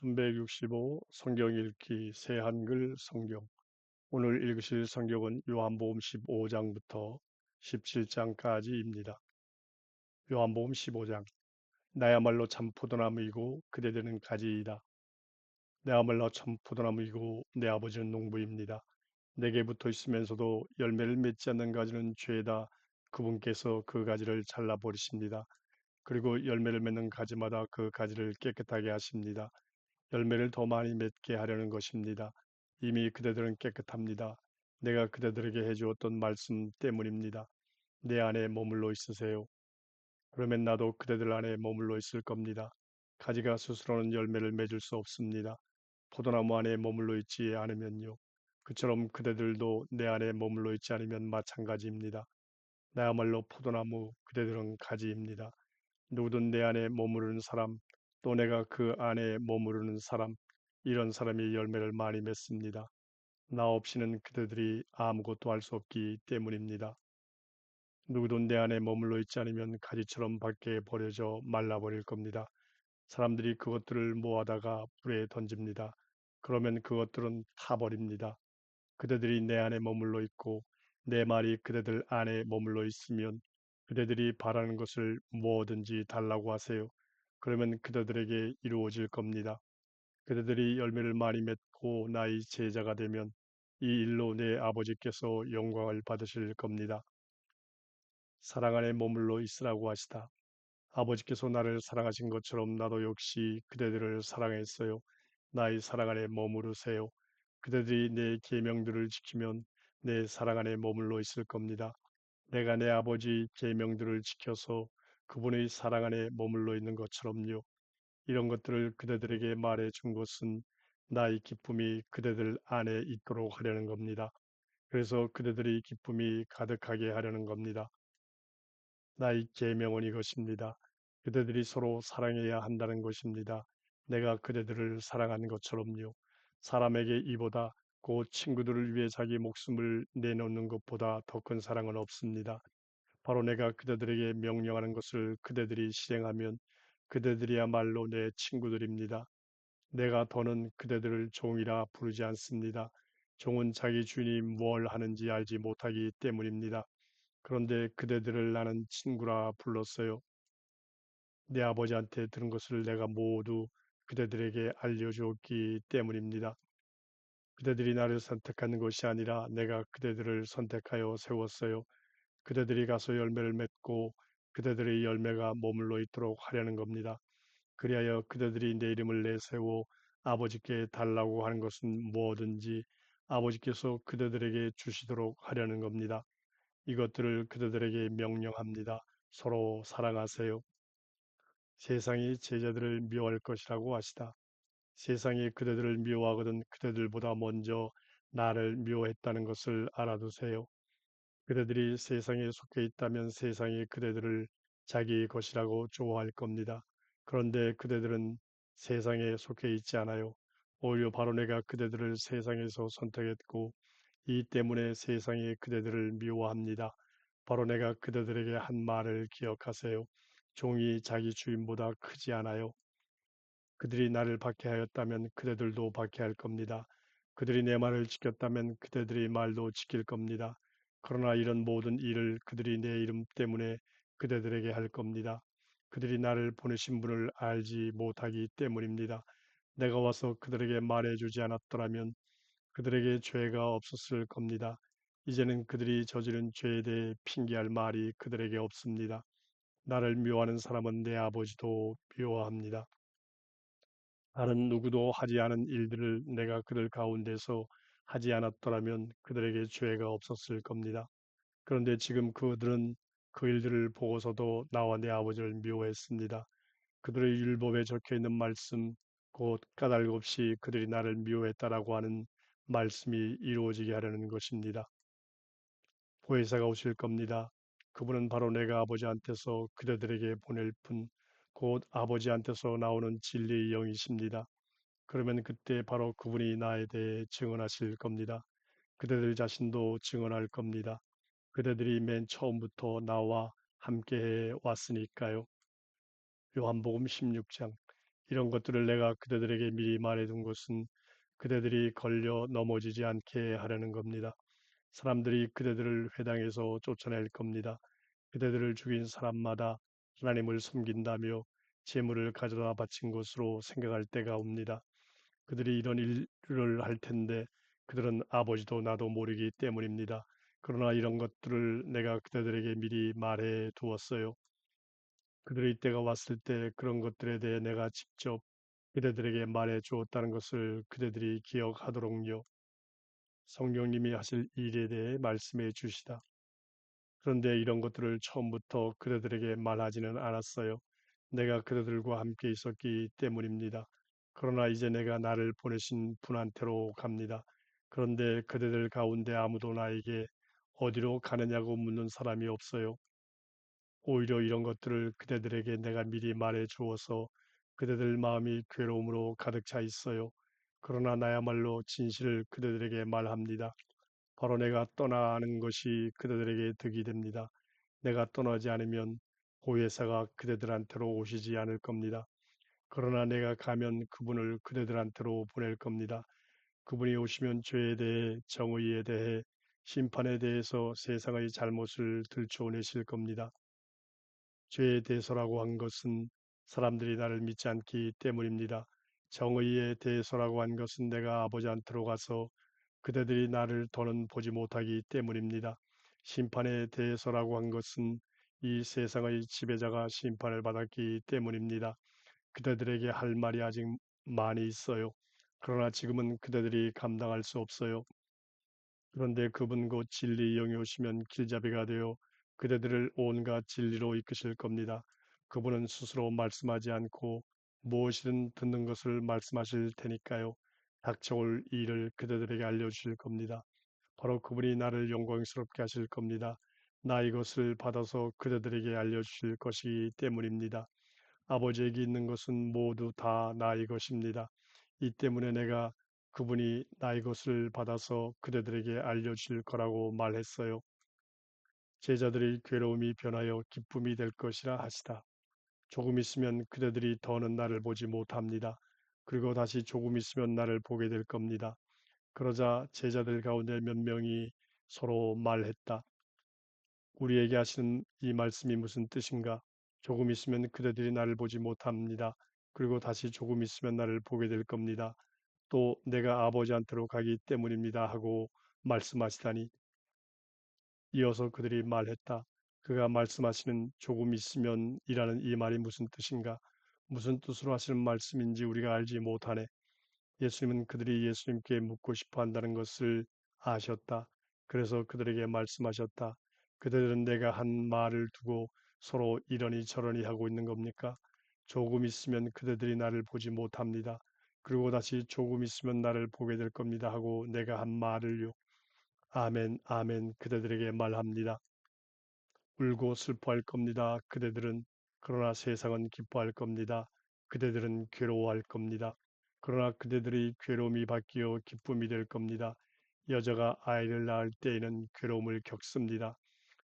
365 성경 읽기 새 한글 성경 오늘 읽으실 성경은 요한복음 15장부터 17장까지입니다. 요한복음 15장 나야말로 참 포도나무이고 그대들은 가지이다. 나야말로 참 포도나무이고 내 아버지는 농부입니다. 내게 붙어 있으면서도 열매를 맺지 않는 가지는 죄다 그분께서 그 가지를 잘라 버리십니다. 그리고 열매를 맺는 가지마다 그 가지를 깨끗하게 하십니다. 열매를 더 많이 맺게 하려는 것입니다. 이미 그대들은 깨끗합니다. 내가 그대들에게 해주었던 말씀 때문입니다. 내 안에 머물러 있으세요. 그러면 나도 그대들 안에 머물러 있을 겁니다. 가지가 스스로는 열매를 맺을 수 없습니다. 포도나무 안에 머물러 있지 않으면요. 그처럼 그대들도 내 안에 머물러 있지 않으면 마찬가지입니다. 나야말로 포도나무, 그대들은 가지입니다. 누구든 내 안에 머무르는 사람, 또 내가 그 안에 머무르는 사람, 이런 사람이 열매를 많이 맺습니다. 나 없이는 그대들이 아무것도 할 수 없기 때문입니다. 누구든 내 안에 머물러 있지 않으면 가지처럼 밖에 버려져 말라버릴 겁니다. 사람들이 그것들을 모아다가 불에 던집니다. 그러면 그것들은 타버립니다. 그대들이 내 안에 머물러 있고 내 말이 그대들 안에 머물러 있으면 그대들이 바라는 것을 뭐든지 달라고 하세요. 그러면 그대들에게 이루어질 겁니다. 그대들이 열매를 많이 맺고 나의 제자가 되면 이 일로 내 아버지께서 영광을 받으실 겁니다. 사랑 안에 머물러 있으라고 하시다. 아버지께서 나를 사랑하신 것처럼 나도 역시 그대들을 사랑했어요. 나의 사랑 안에 머무르세요. 그대들이 내 계명들을 지키면 내 사랑 안에 머물러 있을 겁니다. 내가 내 아버지 계명들을 지켜서 그분의 사랑 안에 머물러 있는 것처럼요. 이런 것들을 그대들에게 말해 준 것은 나의 기쁨이 그대들 안에 있도록 하려는 겁니다. 그래서 그대들의 기쁨이 가득하게 하려는 겁니다. 나의 계명은 이것입니다. 그대들이 서로 사랑해야 한다는 것입니다. 내가 그대들을 사랑한 것처럼요. 사람에게 이보다 곧 친구들을 위해 자기 목숨을 내놓는 것보다 더 큰 사랑은 없습니다. 바로 내가 그대들에게 명령하는 것을 그대들이 실행하면 그대들이야말로 내 친구들입니다. 내가 더는 그대들을 종이라 부르지 않습니다. 종은 자기 주인이 뭘 하는지 알지 못하기 때문입니다. 그런데 그대들을 나는 친구라 불렀어요. 내 아버지한테 들은 것을 내가 모두 그대들에게 알려주었기 때문입니다. 그대들이 나를 선택하는 것이 아니라 내가 그대들을 선택하여 세웠어요. 그대들이 가서 열매를 맺고 그대들의 열매가 머물러 있도록 하려는 겁니다. 그리하여 그대들이 내 이름을 내세워 아버지께 달라고 하는 것은 뭐든지 아버지께서 그대들에게 주시도록 하려는 겁니다. 이것들을 그대들에게 명령합니다. 서로 사랑하세요. 세상이 제자들을 미워할 것이라고 하시다. 세상이 그대들을 미워하거든 그대들보다 먼저 나를 미워했다는 것을 알아두세요. 그대들이 세상에 속해 있다면 세상이 그대들을 자기 것이라고 좋아할 겁니다. 그런데 그대들은 세상에 속해 있지 않아요. 오히려 바로 내가 그대들을 세상에서 선택했고 이 때문에 세상이 그대들을 미워합니다. 바로 내가 그대들에게 한 말을 기억하세요. 종이 자기 주인보다 크지 않아요. 그들이 나를 박해하였다면 그대들도 박해할 겁니다. 그들이 내 말을 지켰다면 그대들의 말도 지킬 겁니다. 그러나 이런 모든 일을 그들이 내 이름 때문에 그대들에게 할 겁니다. 그들이 나를 보내신 분을 알지 못하기 때문입니다. 내가 와서 그들에게 말해주지 않았더라면 그들에게 죄가 없었을 겁니다. 이제는 그들이 저지른 죄에 대해 핑계할 말이 그들에게 없습니다. 나를 미워하는 사람은 내 아버지도 미워합니다. 다른 누구도 하지 않은 일들을 내가 그들 가운데서 하지 않았더라면 그들에게 죄가 없었을 겁니다. 그런데 지금 그들은 그 일들을 보고서도 나와 내 아버지를 미워했습니다. 그들의 율법에 적혀 있는 말씀, 곧 까닭 없이 그들이 나를 미워했다라고 하는 말씀이 이루어지게 하려는 것입니다. 보혜사가 오실 겁니다. 그분은 바로 내가 아버지한테서 그대들에게 보낼 분, 곧 아버지한테서 나오는 진리의 영이십니다. 그러면 그때 바로 그분이 나에 대해 증언하실 겁니다. 그대들 자신도 증언할 겁니다. 그대들이 맨 처음부터 나와 함께해 왔으니까요. 요한복음 16장 이런 것들을 내가 그대들에게 미리 말해둔 것은 그대들이 걸려 넘어지지 않게 하려는 겁니다. 사람들이 그대들을 회당에서 쫓아낼 겁니다. 그대들을 죽인 사람마다 하나님을 섬긴다며 재물을 가져다 바친 것으로 생각할 때가 옵니다. 그들이 이런 일을 할 텐데 그들은 아버지도 나도 모르기 때문입니다. 그러나 이런 것들을 내가 그대들에게 미리 말해 두었어요. 그들의 때가 왔을 때 그런 것들에 대해 내가 직접 그대들에게 말해 주었다는 것을 그대들이 기억하도록요. 성령님이 하실 일에 대해 말씀해 주시다. 그런데 이런 것들을 처음부터 그대들에게 말하지는 않았어요. 내가 그대들과 함께 있었기 때문입니다. 그러나 이제 내가 나를 보내신 분한테로 갑니다. 그런데 그대들 가운데 아무도 나에게 어디로 가느냐고 묻는 사람이 없어요. 오히려 이런 것들을 그대들에게 내가 미리 말해 주어서 그대들 마음이 괴로움으로 가득 차 있어요. 그러나 나야말로 진실을 그대들에게 말합니다. 바로 내가 떠나는 것이 그대들에게 득이 됩니다. 내가 떠나지 않으면 보혜사가 그대들한테로 오시지 않을 겁니다. 그러나 내가 가면 그분을 그대들한테로 보낼 겁니다. 그분이 오시면 죄에 대해 정의에 대해 심판에 대해서 세상의 잘못을 들춰내실 겁니다. 죄에 대해서라고 한 것은 사람들이 나를 믿지 않기 때문입니다. 정의에 대해서라고 한 것은 내가 아버지한테로 가서 그대들이 나를 더는 보지 못하기 때문입니다. 심판에 대해서라고 한 것은 이 세상의 지배자가 심판을 받았기 때문입니다. 그대들에게 할 말이 아직 많이 있어요. 그러나 지금은 그대들이 감당할 수 없어요. 그런데 그분 곧 진리 영이 오시면 길잡이가 되어 그대들을 온갖 진리로 이끄실 겁니다. 그분은 스스로 말씀하지 않고 무엇이든 듣는 것을 말씀하실 테니까요. 닥쳐올 일을 그대들에게 알려주실 겁니다. 바로 그분이 나를 영광스럽게 하실 겁니다. 나 이것을 받아서 그대들에게 알려주실 것이기 때문입니다. 아버지에게 있는 것은 모두 다 나의 것입니다. 이 때문에 내가 그분이 나의 것을 받아서 그대들에게 알려주실 거라고 말했어요. 제자들의 괴로움이 변하여 기쁨이 될 것이라 하시다. 조금 있으면 그대들이 더는 나를 보지 못합니다. 그리고 다시 조금 있으면 나를 보게 될 겁니다. 그러자 제자들 가운데 몇 명이 서로 말했다. 우리에게 하시는 이 말씀이 무슨 뜻인가? 조금 있으면 그대들이 나를 보지 못합니다. 그리고 다시 조금 있으면 나를 보게 될 겁니다. 또 내가 아버지한테로 가기 때문입니다 하고 말씀하시다니 이어서 그들이 말했다. 그가 말씀하시는 조금 있으면 이라는 이 말이 무슨 뜻인가? 무슨 뜻으로 하시는 말씀인지 우리가 알지 못하네. 예수님은 그들이 예수님께 묻고 싶어 한다는 것을 아셨다. 그래서 그들에게 말씀하셨다. 그들은 내가 한 말을 두고 서로 이러니 저러니 하고 있는 겁니까? 조금 있으면 그대들이 나를 보지 못합니다. 그리고 다시 조금 있으면 나를 보게 될 겁니다 하고 내가 한 말을요. 아멘, 아멘 그대들에게 말합니다. 울고 슬퍼할 겁니다. 그대들은 그러나 세상은 기뻐할 겁니다. 그대들은 괴로워할 겁니다. 그러나 그대들의 괴로움이 바뀌어 기쁨이 될 겁니다. 여자가 아이를 낳을 때에는 괴로움을 겪습니다.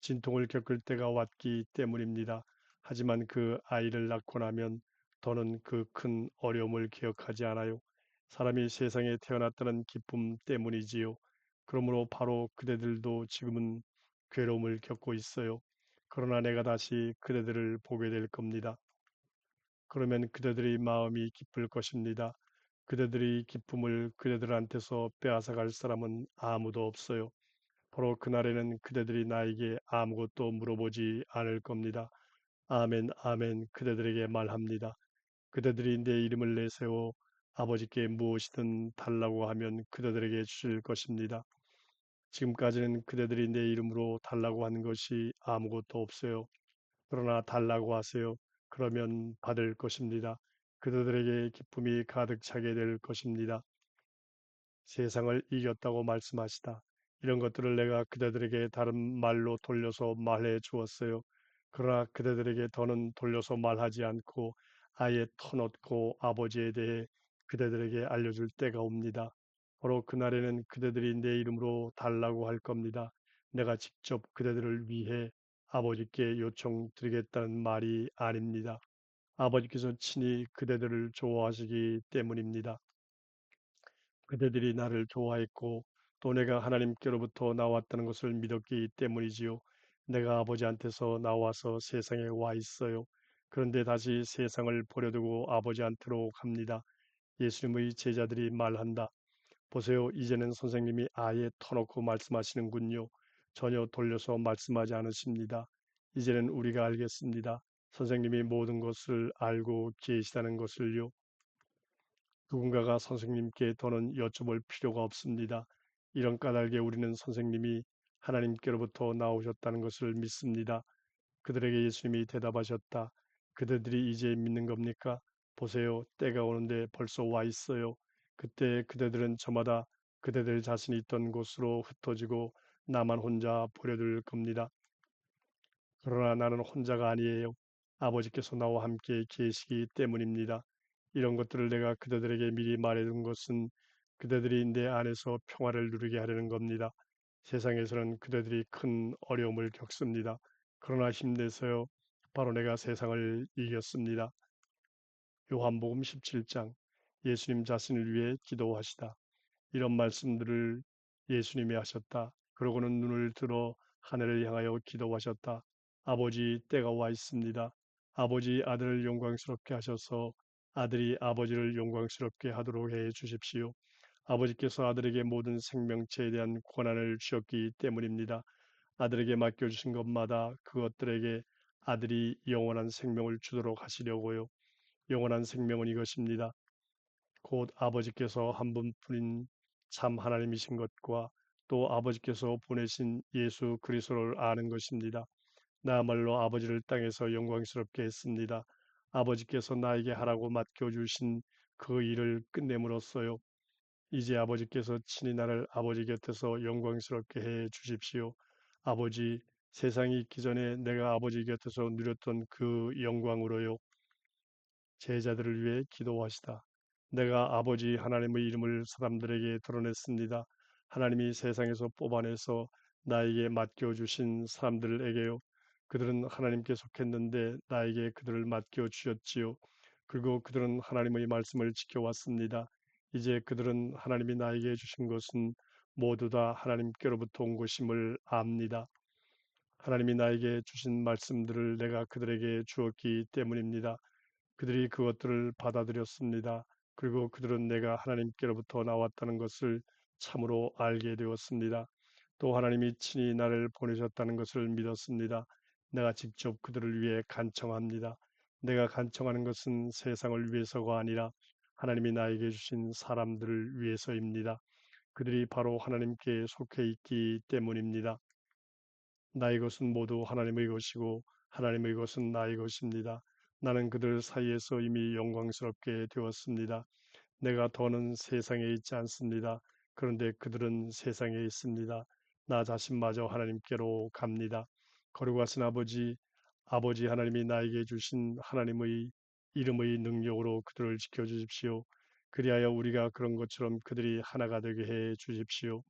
진통을 겪을 때가 왔기 때문입니다. 하지만 그 아이를 낳고 나면 더는 그 큰 어려움을 기억하지 않아요. 사람이 세상에 태어났다는 기쁨 때문이지요. 그러므로 바로 그대들도 지금은 괴로움을 겪고 있어요. 그러나 내가 다시 그대들을 보게 될 겁니다. 그러면 그대들의 마음이 기쁠 것입니다. 그대들의 기쁨을 그대들한테서 빼앗아갈 사람은 아무도 없어요. 바로 그날에는 그대들이 나에게 아무것도 물어보지 않을 겁니다. 아멘, 아멘, 그대들에게 말합니다. 그대들이 내 이름을 내세워 아버지께 무엇이든 달라고 하면 그대들에게 주실 것입니다. 지금까지는 그대들이 내 이름으로 달라고 하는 것이 아무것도 없어요. 그러나 달라고 하세요. 그러면 받을 것입니다. 그대들에게 기쁨이 가득 차게 될 것입니다. 세상을 이겼다고 말씀하시다. 이런 것들을 내가 그대들에게 다른 말로 돌려서 말해 주었어요. 그러나 그대들에게 더는 돌려서 말하지 않고 아예 터놓고 아버지에 대해 그대들에게 알려줄 때가 옵니다. 바로 그날에는 그대들이 내 이름으로 달라고 할 겁니다. 내가 직접 그대들을 위해 아버지께 요청드리겠다는 말이 아닙니다. 아버지께서 친히 그대들을 좋아하시기 때문입니다. 그대들이 나를 좋아했고 또 내가 하나님께로부터 나왔다는 것을 믿었기 때문이지요. 내가 아버지한테서 나와서 세상에 와 있어요. 그런데 다시 세상을 버려두고 아버지한테로 갑니다. 예수님의 제자들이 말한다. 보세요. 이제는 선생님이 아예 터놓고 말씀하시는군요. 전혀 돌려서 말씀하지 않으십니다. 이제는 우리가 알겠습니다. 선생님이 모든 것을 알고 계시다는 것을요. 누군가가 선생님께 더는 여쭤볼 필요가 없습니다. 이런 까닭에 우리는 선생님이 하나님께로부터 나오셨다는 것을 믿습니다. 그들에게 예수님이 대답하셨다. 그대들이 이제 믿는 겁니까? 보세요. 때가 오는데 벌써 와 있어요. 그때 그대들은 저마다 그대들 자신이 있던 곳으로 흩어지고 나만 혼자 버려둘 겁니다. 그러나 나는 혼자가 아니에요. 아버지께서 나와 함께 계시기 때문입니다. 이런 것들을 내가 그대들에게 미리 말해둔 것은 그대들이 내 안에서 평화를 누리게 하려는 겁니다. 세상에서는 그대들이 큰 어려움을 겪습니다. 그러나 힘내서요. 바로 내가 세상을 이겼습니다. 요한복음 17장 예수님 자신을 위해 기도하시다. 이런 말씀들을 예수님이 하셨다. 그러고는 눈을 들어 하늘을 향하여 기도하셨다. 아버지 때가 와 있습니다. 아버지 아들을 영광스럽게 하셔서 아들이 아버지를 영광스럽게 하도록 해 주십시오. 아버지께서 아들에게 모든 생명체에 대한 권한을 주셨기 때문입니다. 아들에게 맡겨주신 것마다 그것들에게 아들이 영원한 생명을 주도록 하시려고요. 영원한 생명은 이것입니다. 곧 아버지께서 한 분뿐인 참 하나님이신 것과 또 아버지께서 보내신 예수 그리스도를 아는 것입니다. 나야말로 아버지를 땅에서 영광스럽게 했습니다. 아버지께서 나에게 하라고 맡겨주신 그 일을 끝냄으로써요. 이제 아버지께서 친히 나를 아버지 곁에서 영광스럽게 해 주십시오. 아버지, 세상이 있기 전에 내가 아버지 곁에서 누렸던 그 영광으로요. 제자들을 위해 기도하시다. 내가 아버지 하나님의 이름을 사람들에게 드러냈습니다. 하나님이 세상에서 뽑아내서 나에게 맡겨주신 사람들에게요. 그들은 하나님께 속했는데 나에게 그들을 맡겨 주셨지요. 그리고 그들은 하나님의 말씀을 지켜왔습니다. 이제 그들은 하나님이 나에게 주신 것은 모두 다 하나님께로부터 온 것임을 압니다. 하나님이 나에게 주신 말씀들을 내가 그들에게 주었기 때문입니다. 그들이 그것들을 받아들였습니다. 그리고 그들은 내가 하나님께로부터 나왔다는 것을 참으로 알게 되었습니다. 또 하나님이 친히 나를 보내셨다는 것을 믿었습니다. 내가 직접 그들을 위해 간청합니다. 내가 간청하는 것은 세상을 위해서가 아니라 하나님이 나에게 주신 사람들을 위해서입니다. 그들이 바로 하나님께 속해 있기 때문입니다. 나의 것은 모두 하나님의 것이고 하나님의 것은 나의 것입니다. 나는 그들 사이에서 이미 영광스럽게 되었습니다. 내가 더는 세상에 있지 않습니다. 그런데 그들은 세상에 있습니다. 나 자신마저 하나님께로 갑니다. 거룩하신 아버지, 아버지 하나님이 나에게 주신 하나님의 이름의 능력으로 그들을 지켜 주십시오. 그리하여 우리가 그런 것처럼 그들이 하나가 되게 해 주십시오.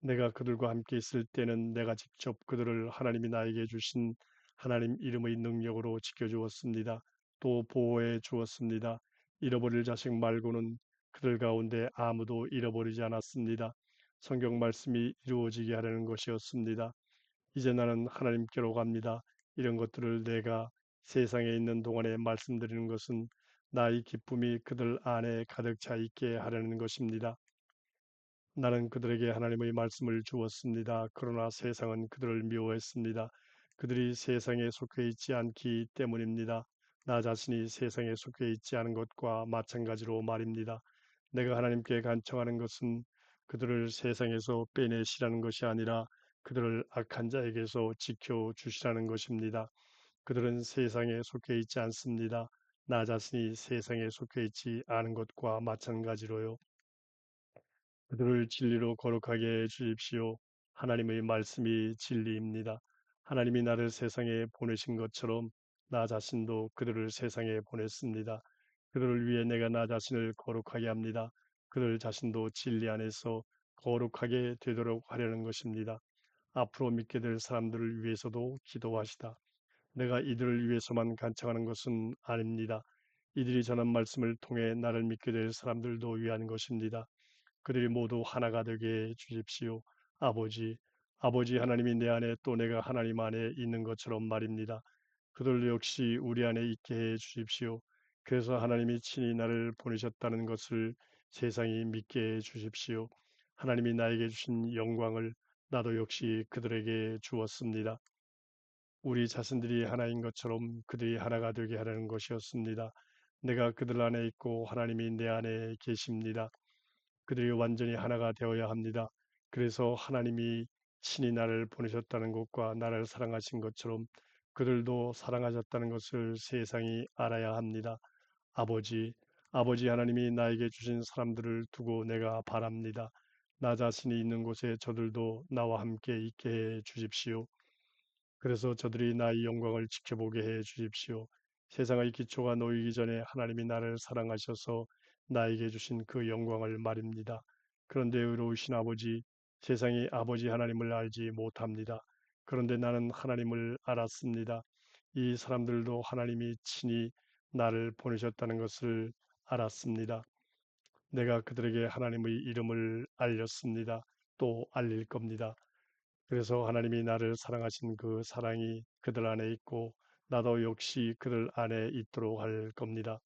내가 그들과 함께 있을 때는 내가 직접 그들을 하나님이 나에게 주신 하나님 이름의 능력으로 지켜 주었습니다. 또 보호해 주었습니다. 잃어버릴 자식 말고는 그들 가운데 아무도 잃어버리지 않았습니다. 성경 말씀이 이루어지게 하려는 것이었습니다. 이제 나는 하나님께로 갑니다. 이런 것들을 내가 세상에 있는 동안에 말씀드리는 것은 나의 기쁨이 그들 안에 가득 차 있게 하려는 것입니다. 나는 그들에게 하나님의 말씀을 주었습니다. 그러나 세상은 그들을 미워했습니다. 그들이 세상에 속해 있지 않기 때문입니다. 나 자신이 세상에 속해 있지 않은 것과 마찬가지로 말입니다. 내가 하나님께 간청하는 것은 그들을 세상에서 빼내시라는 것이 아니라 그들을 악한 자에게서 지켜 주시라는 것입니다. 그들은 세상에 속해 있지 않습니다. 나 자신이 세상에 속해 있지 않은 것과 마찬가지로요. 그들을 진리로 거룩하게 해 주십시오. 하나님의 말씀이 진리입니다. 하나님이 나를 세상에 보내신 것처럼 나 자신도 그들을 세상에 보냈습니다. 그들을 위해 내가 나 자신을 거룩하게 합니다. 그들 자신도 진리 안에서 거룩하게 되도록 하려는 것입니다. 앞으로 믿게 될 사람들을 위해서도 기도하시다. 내가 이들을 위해서만 간청하는 것은 아닙니다. 이들이 전한 말씀을 통해 나를 믿게 될 사람들도 위한 것입니다. 그들이 모두 하나가 되게 해 주십시오. 아버지, 아버지 하나님이 내 안에 또 내가 하나님 안에 있는 것처럼 말입니다. 그들도 역시 우리 안에 있게 해 주십시오. 그래서 하나님이 친히 나를 보내셨다는 것을 세상이 믿게 해 주십시오. 하나님이 나에게 주신 영광을 나도 역시 그들에게 주었습니다. 우리 자신들이 하나인 것처럼 그들이 하나가 되게 하려는 것이었습니다. 내가 그들 안에 있고 하나님이 내 안에 계십니다. 그들이 완전히 하나가 되어야 합니다. 그래서 하나님이 친히 나를 보내셨다는 것과 나를 사랑하신 것처럼 그들도 사랑하셨다는 것을 세상이 알아야 합니다. 아버지, 아버지 하나님이 나에게 주신 사람들을 두고 내가 바랍니다. 나 자신이 있는 곳에 저들도 나와 함께 있게 해 주십시오. 그래서 저들이 나의 영광을 지켜보게 해 주십시오. 세상의 기초가 놓이기 전에 하나님이 나를 사랑하셔서 나에게 주신 그 영광을 말입니다. 그런데 의로우신 아버지, 세상이 아버지 하나님을 알지 못합니다. 그런데 나는 하나님을 알았습니다. 이 사람들도 하나님이 친히 나를 보내셨다는 것을 알았습니다. 내가 그들에게 하나님의 이름을 알렸습니다. 또 알릴 겁니다. 그래서 하나님이 나를 사랑하신 그 사랑이 그들 안에 있고 나도 역시 그들 안에 있도록 할 겁니다.